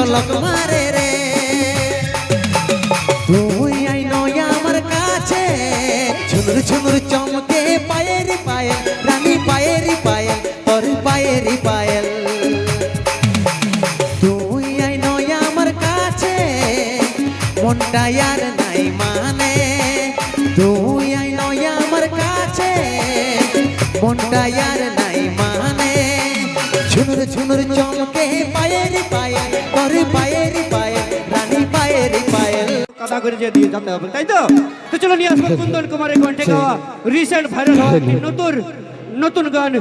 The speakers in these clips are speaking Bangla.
ঝলক মারে রে। তুই আই আমার কাছে, ঝুনুর ঝুনুর চমকে পায়েরি পায়েল, রানী পায়েরি পায়েল তোর পায়েরি পায়েল। তুই আই আমার কাছে, মনটা আর নাই মানে। তুই আই আমার কাছে, মনটা আর নাই মানে। ঝুনুর ঝুনুর চমকে করে যে দিয়ে যেতে হবে তাই তো? তো চলো নিয়ে আসব কুন্দন কুমারের কণ্ঠে গাওয়া রিসেন্ট ভাইরাল হওয়া একটি নতুন নতুন গান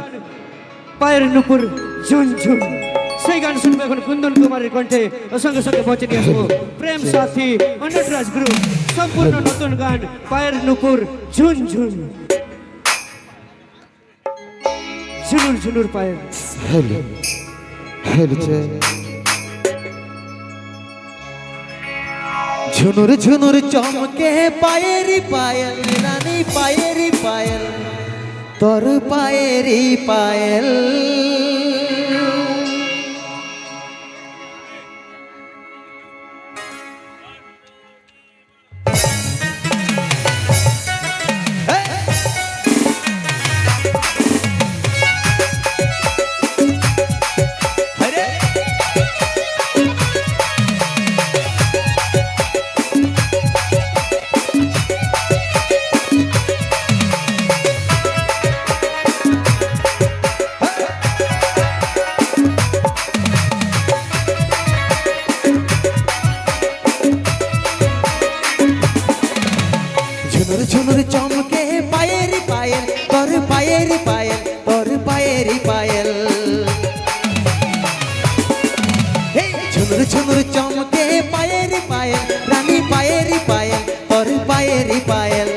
পায়ের নুপুর ঝুনঝুন সেই গান শুনব এখন কুন্দন কুমারের কণ্ঠে। ও সঙ্গে সঙ্গে পৌঁছে নিয়ে আসব প্রেম সাথী অনুরাজ গ্রুপ সম্পূর্ণ নতুন গান পায়ের নুপুর ঝুনঝুন ঝুনুর ঝুনুর পায়ের। হেলে হেলছে ঝুনুর ঝুনুর চমকে পায়েরি পায়েল রানী পায়েরি পায়েল তোর পায়েরি পায়েল। পায়েরি পায়েল। হে, ঝুনুর ঝুনুর চমকে পায়েরি পায়েল রানী পায়েরি পায়েল তোর পায়েরি পায়েল।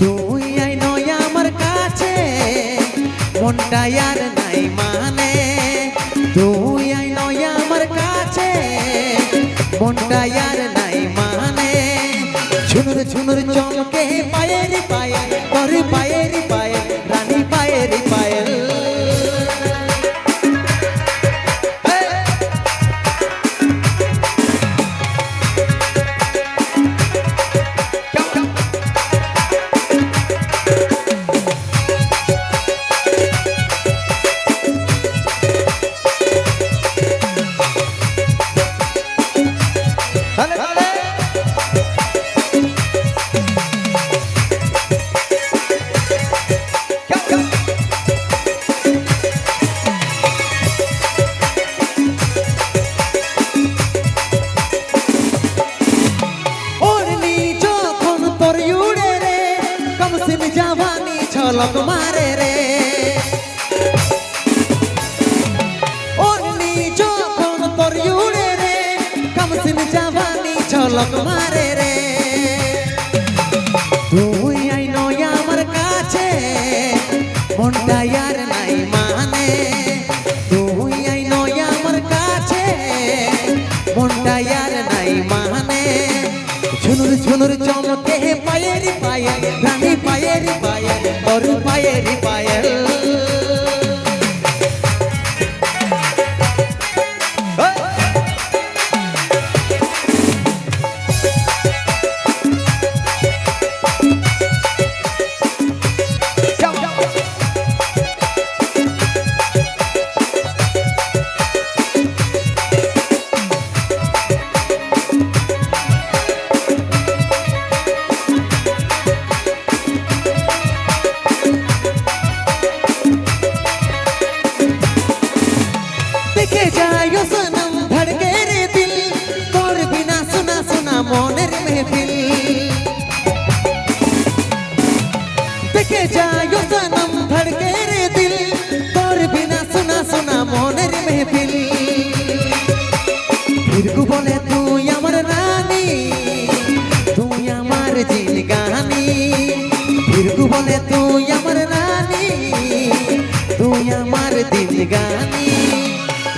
তুই আই নয় আমার কাছে মনটা আর নাই মানে। তুই আই নয় আমার কাছে মনটা আর নাই মানে। ঝুনুর ঝুনুর চমকে পায়েরি পায়েল মারে রে। ওরলি যখন তোর উড়ে ছলক মারে রে। তুই আই নয় আমার কাছে, মনটা আর নাই মানে। তুই আই নয় আমার কাছে, মনটা আর নাই মানে। ঝুনুর ঝুনুর চমকে পায়েরি পায়েল দিন গানি।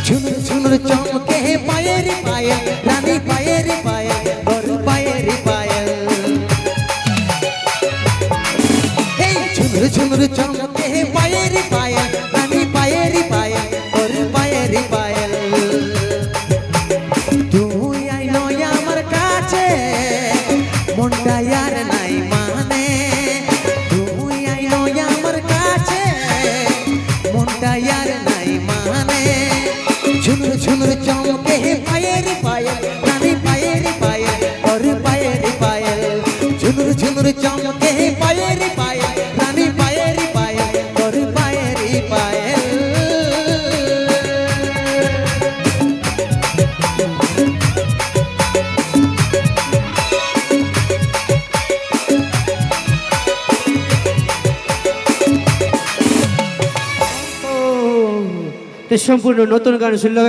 ঝুনুর ঝুনুর চমকে পায়ের পায়ে, রানী পায়ের পায়ে, বড় পায়ের পায়েল এই ঝুনুর চমকে পায়ের আর নাই মানা। সম্পূর্ণ নতুন গান শুনলাম